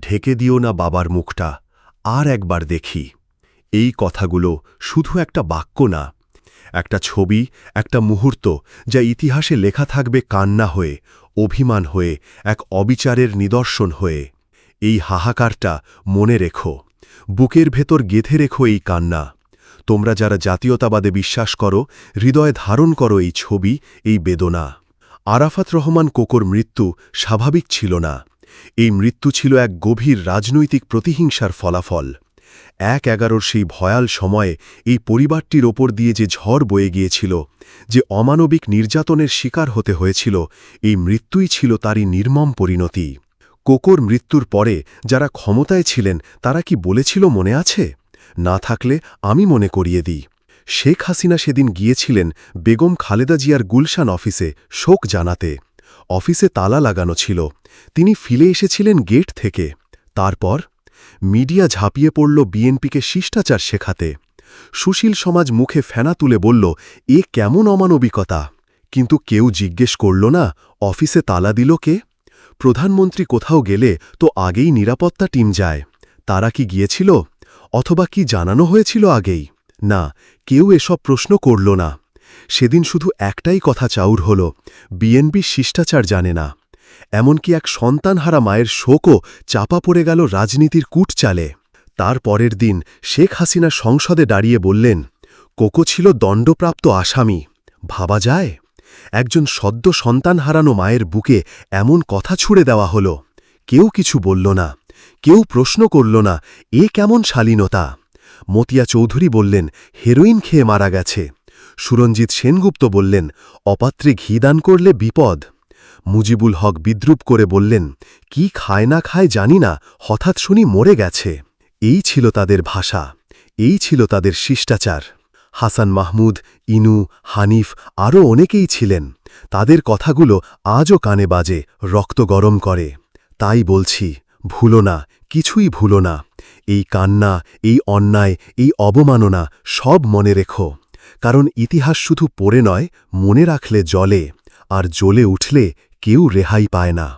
ঢেকে দিও না বাবার মুখটা, আর একবার দেখি। এই কথাগুলো শুধু একটা বাক্য না, একটা ছবি, একটা মুহূর্ত যা ইতিহাসে লেখা থাকবে কান্না হয়ে, অভিমান হয়ে, এক অবিচারের নিদর্শন হয়ে। এই হাহাকারটা মনে রেখো, বুকের ভেতর গেঁথে রেখো এই কান্না। তোমরা যারা জাতীয়তাবাদে বিশ্বাস করো, হৃদয়ে ধারণ করো এই ছবি, এই বেদনা। আরাফাত রহমান কোকর মৃত্যু স্বাভাবিক ছিল না। এই মৃত্যু ছিল এক গভীর রাজনৈতিক প্রতিহিংসার ফলাফল। এক এগারোর সেই ভয়াল সময়ে এই পরিবারটির ওপর দিয়ে যে ঝড় বয়ে গিয়েছিল, যে অমানবিক নির্যাতনের শিকার হতে হয়েছিল, এই মৃত্যুই ছিল তারই নির্মম পরিণতি। কোকোর মৃত্যুর পরে যারা ক্ষমতায় ছিলেন, তারা কি বলেছিল মনে আছে? না থাকলে আমি মনে করিয়ে দিই। শেখ হাসিনা সেদিন গিয়েছিলেন বেগম খালেদা জিয়ার গুলশান অফিসে শোক জানাতে। অফিসে তালা লাগানো ছিল। তিনি ফিরে এসেছিলেন গেট থেকে। তারপর মিডিয়া ঝাঁপিয়ে পড়ল বিএনপিকে শিষ্টাচার শেখাতে। সুশীল সমাজ মুখে ফেনা তুলে বলল, এ কেমন অমানবিকতা? কিন্তু কেউ জিজ্ঞেস করল না, অফিসে তালা দিল কে? প্রধানমন্ত্রী কোথাও গেলে তো আগেই নিরাপত্তা টিম যায়। তারা কি গিয়েছিল? অথবা কি জানানো হয়েছিল আগেই? না, কেউ এসব প্রশ্ন করল না। সেদিন শুধু একটাই কথা চাউর হল বিএনপি শিষ্টাচার জানে না। এমনকি এক সন্তানহারা মায়ের শোকও চাপা পড়ে গেল রাজনীতির কূট চালে তার পরের দিন শেখ হাসিনা সংসদে দাঁড়িয়ে বললেন, কোকো ছিল দণ্ডপ্রাপ্ত আসামি। ভাবা যায়? একজন সদ্য সন্তান হারানো মায়ের বুকে এমন কথা ছুড়ে দেওয়া হল। কেউ কিছু বলল না, কেউ প্রশ্ন করল না, এ কেমন শালীনতা? মতিয়া চৌধুরী বললেন, হেরোইন খেয়ে মারা গেছে। সুরঞ্জিত সেনগুপ্ত বললেন, অপাত্রে ঘি দান করলে বিপদ। মুজিবুল হক বিদ্রুপ করে বললেন, কি খায় না খায় জানি না, হঠাৎ শুনি মরে গেছে। এই ছিল তাদের ভাষা, এই ছিল তাদের শিষ্টাচার। হাসান মাহমুদ, ইনু, হানিফ আরও অনেকেই ছিলেন। তাদের কথাগুলো আজও কানে বাজে, রক্ত গরম করে। তাই বলছি, ভুলো না, কিছুই ভুলো না। এই কান্না, এই অন্যায়, এই অবমাননা সব মনে রেখো। কারণ ইতিহাস শুধু পড়ে নয়, মনে রাখলে জলে আর জ্বলে উঠলে কেউ রেহাই পায় না।